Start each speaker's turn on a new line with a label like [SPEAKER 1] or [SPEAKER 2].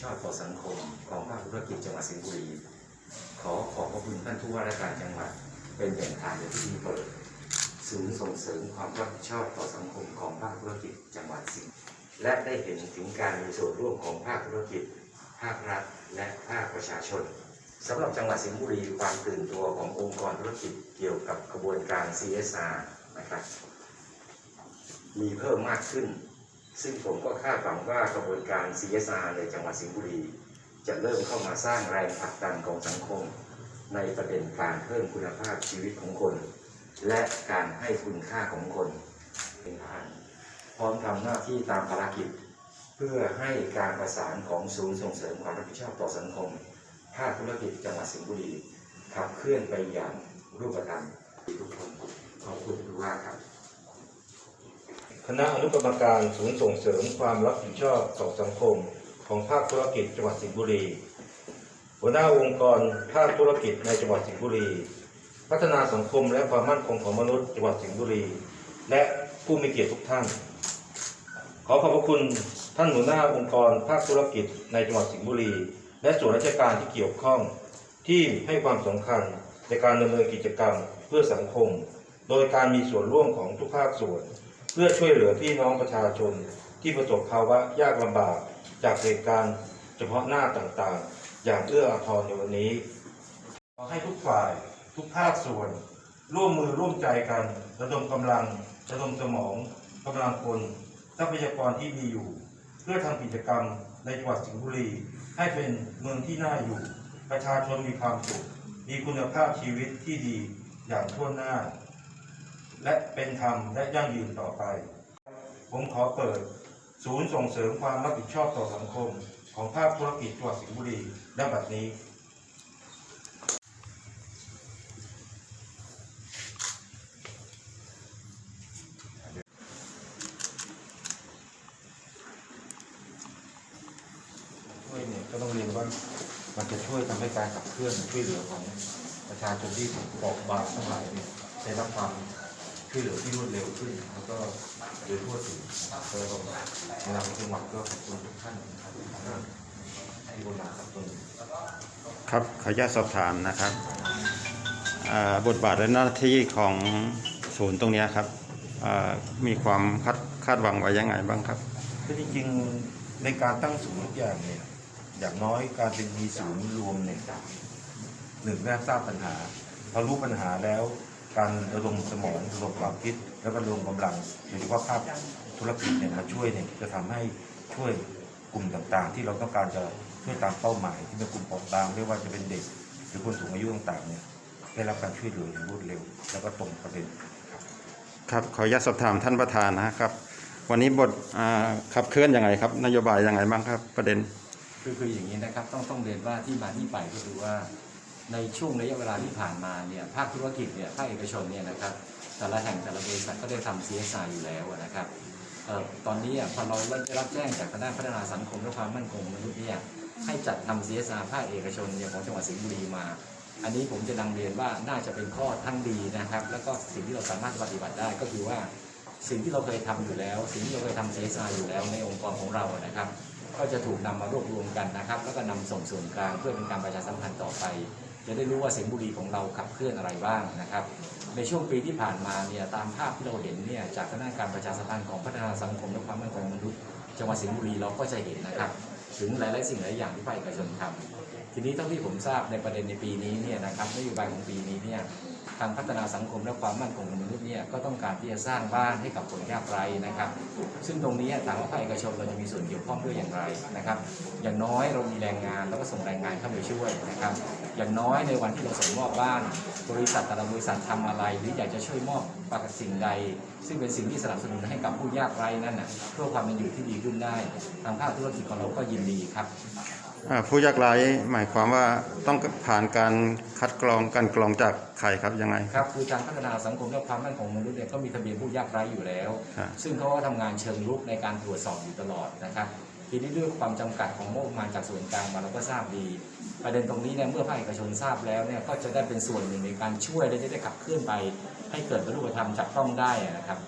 [SPEAKER 1] ชอบต่อสังคมของภาคธุรกิจจังหวัดสิงห์บุรี ขอขอบพระคุณท่านผู้ว่าราชการจังหวัด เป็นแหล่งทานในพิธีเปิดศูนย์ส่งเสริมความรับผิดชอบต่อสังคมของภาคธุรกิจจังหวัดสิงห์และได้เห็นถึงการมีส่วนร่วมของภาคธุรกิจ ภาครัฐ และภาคประชาชนสำหรับจังหวัดสิงห์บุรีความตื่นตัวขององค์กรธุรกิจเกี่ยวกับกระบวนการ CSR นะครับ มีเพิ่มมากขึ้น ซึ่งผมก็คาดหวังว่ากระบวนการ CSR ในจังหวัดสิงห์บุรี จะเริ่มเข้ามาสร้างแรงผลักดันของสังคม ในประเด็นการเพิ่มคุณภาพชีวิตของคน และการให้คุณค่าของคนเป็นทานพร้อมทำหน้าที่ตามภารกิจ เพื่อให้การประสานของศูนย์ส่งเสริมความรับผิดชอบต่อสังคมภาคธุรกิจจังหวัดสิงห์บุรีขับเคลื่อนไปอย่างรูปธรรมทุกคนขอบคุณผู้ว่าครับ
[SPEAKER 2] คณะอนุกรรมการศูนย์ส่งเสริมความรับผิดชอบต่อสังคม ของภาคธุรกิจจังหวัดสิงห์บุรี หัวหน้าองค์กรภาคธุรกิจในจังหวัดสิงห์บุรี พัฒนาสังคมและความมั่นคงของมนุษย์จังหวัดสิงห์บุรี และผู้มีเกียรติทุกท่าน ขอขอบพระคุณท่านหัวหน้าองค์กรภาคธุรกิจในจังหวัดสิงห์บุรี และส่วนราชการที่เกี่ยวข้อง ที่ให้ความสำคัญในการดำเนินกิจกรรมเพื่อสังคม โดยการมีส่วนร่วมของทุกภาคส่วน พื่อช่วยเหลือพี่น้องประชาชนที่ประสบภาวะยากลำบากจากเหตุการณ์เฉพาะหน้าต่างๆ อย่างเอื้ออาทรในวันนี้ขอให้ทุกฝ่ายทุกภาคส่วน ร่วมมือร่วมใจกัน ระดมกำลัง ระดมสมองกำลังคนทรัพยากรที่มีอยู่ เพื่อทำกิจกรรมในจังหวัดสิงห์บุรี ให้เป็นเมืองที่น่าอยู่ ประชาชนมีความสุขมีคุณภาพชีวิตที่ดีอย่างทั่วหน้า และเป็นธรรมและยั่งยืนต่อไป ผมขอเปิด ศูนย์ส่งเสริมความรับผิดชอบต่อสังคม ของภาคธุรกิจจังหวัดสิงห์บุรีณบัดนี้ช่วยเนี่ยก็ต้องเรียนว่ามันจะช่วยทำให้การขับเคลื่อนช่วยเหลือของประชาชนที่เปราะบางทั้งหลายเนี่ยได้รับความ ช่วยเหลือที่รวดเร็วขึ้น แล้วก็โดยทั่วถึงนะครับก็เลยบอกว่าในนามของจังหวัดก็ขอบคุณทุกท่านนะครับที่บนมาครับตรงนี้
[SPEAKER 3] ครับขออนุญาตสอบถามนะครับอ่าบทบาทและหน้าที่ของศูนย์ตรงเนี้ยครับอ่ามีความคาดคาดหวังไว้ยังไงบ้างครับ
[SPEAKER 2] คือจริงๆในการตั้งศูนย์ทุกอย่างเนี่ยอย่างน้อยการเป็นมีศูนย์รวมเนี่ยหนึ่งแรกทราบปัญหาพอรู้ปัญหาแล้ว การระดมสมองระดมความคิด แล้วก็ระดมกำลังโดยเฉพาะภาคธุรกิจเนี่ยมาช่วยเนี่ยจะทำให้ช่วยกลุ่มต่างๆ ที่เราต้องการจะช่วยตามเป้าหมาย ที่เป็นกลุ่มเปราะบางไม่ว่าจะเป็นเด็ก หรือคนสูงอายุต่างๆเนี่ยได้รับการช่วยเหลืออย่างรวดเร็ว แล้วก็ตรงประเด็นครับ
[SPEAKER 3] ครับขออนุญาตสอบถามท่านประธานนะครับ วันนี้บทอ่าขับเคลื่อนยังไงครับ นโยบายยังไงบ้างครับประเด็น
[SPEAKER 4] คือคืออย่างนี้นะครับต้องต้องเรียนว่าที่มาที่ไปก็คือว่า ในช่วงระยะเวลาที่ผ่านมาเนี่ยภาคธุรกิจเนี่ยภาคเอกชนเนี่ยนะครับแต่ละแห่งแต่ละบริษัทก็ได้ทำ CSR อยู่แล้วนะครับออตอนนี้อะพอเราได้รับแจ้งจากคณะพัฒนาสังคมและความมั่นคงมนุษย์เนี่ยให้จัดทำ CSR ภาคเอกชนเนี่ยของจังหวัดสิงห์บุรีมา อันนี้ผมจะนำเรียนว่าน่าจะเป็นข้อทั้งดีนะครับ แล้วก็สิ่งที่เราสามารถปฏิบัติได้ก็คือว่าสิ่งที่เราเคยทำอยู่แล้ว สิ่งที่เราเคยทำ CSR อยู่แล้วในองค์กรของเรานะครับ ก็จะถูกนำมารวบรวมกันนะครับ แล้วก็นำส่งส่วนกลางเพื่อเป็นการประชาสัมพันธ์ต่อไป จะได้รู้ว่าสิงห์บุรีของเราขับเคลื่อนอะไรบ้างนะครับ ในช่วงปีที่ผ่านมาเนี่ยตามภาพที่เราเห็นเนี่ยจากคณะการประชาสัมพันธ์ของพัฒนาสังคมและความมั่นคงของมนุษย์จังหวัดสิงห์บุรีเราก็จะเห็นนะครับ ถึงหลายๆสิ่งหลายอย่างที่ภาคเอกชนทำ ทีนี้เท่าที่ผมทราบในประเด็นในปีนี้เนี่ยนะครับนโยบายของปีนี้เนี่ยทางพัฒนาสังคมและความมั่นคงของมนุษย์เนี่ยก็ต้องการที่จะสร้างบ้านให้กับคนยากไร้นะครับ ซึ่งตรงนี้ถามว่าภาคเอกชนเราจะมีส่วนเกี่ยวข้องด้วยอย่างไรนะครับ อย่างน้อยเรามีแรงงานแล้วก็ส่งแรงงานเข้าไปช่วยนะครับ อย่างน้อยในวันที่เราส่งมอบบ้าน บริษัทแต่ละบริษัททำอะไร หรืออยากจะช่วยมอบประกสิ่งใด ซึ่งเป็นสิ่งที่สนับสนุนให้กับผู้ยากไร้นั่นนะเพื่อความเป็นอยู่ที่ดีขึ้นได้ ทางภาคธุรกิจของเราก็ยินดีครับ
[SPEAKER 3] ผู้ยากไร้หมายความว่าต้องผ่านการคัดกรองการกรองจากใครครับยังไง
[SPEAKER 4] ครับคือการพัฒนาสังคมและความมั่นคงของมนุษย์เนี่ยก็มีทะเบียนผู้ยากไร้อยู่แล้ว
[SPEAKER 3] ครับ
[SPEAKER 4] ซึ่งเขาก็ทำงานเชิงรุกในการตรวจสอบอยู่ตลอดนะครับทีนี้ด้วยความจำกัดของงบประมาณจากส่วนกลางมาเราก็ทราบดี ประเด็นตรงนี้เนี่ยเมื่อภาคเอกชนทราบแล้วเนี่ยก็จะได้เป็นส่วนหนึ่งในการช่วยและจะได้ขับเคลื่อนไป ให้เกิดบรรลุธรรมจับต้องได้นะครับ